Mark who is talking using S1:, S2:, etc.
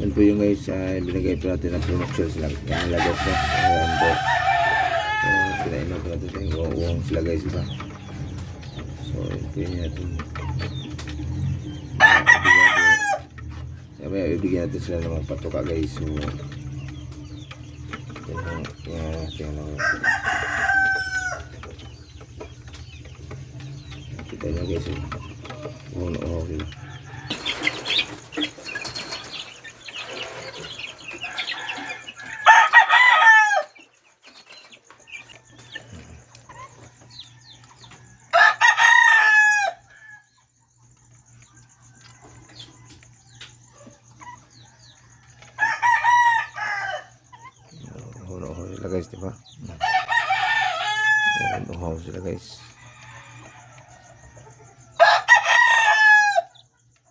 S1: Yan po yung guys, uh, binigay po natin ng promotion sila. Yan ang lagas na. Ayan po. So, pinainom po natin yung uong sila guys, diba? So, yun po yun natin. Sabi, ibigyan natin sila ng mga patuka guys. So, yan yung, yan, tingnan mo. Kita nyo guys, oh. Oo, okay. Sila guys, di ba? Oo, oo sila guys.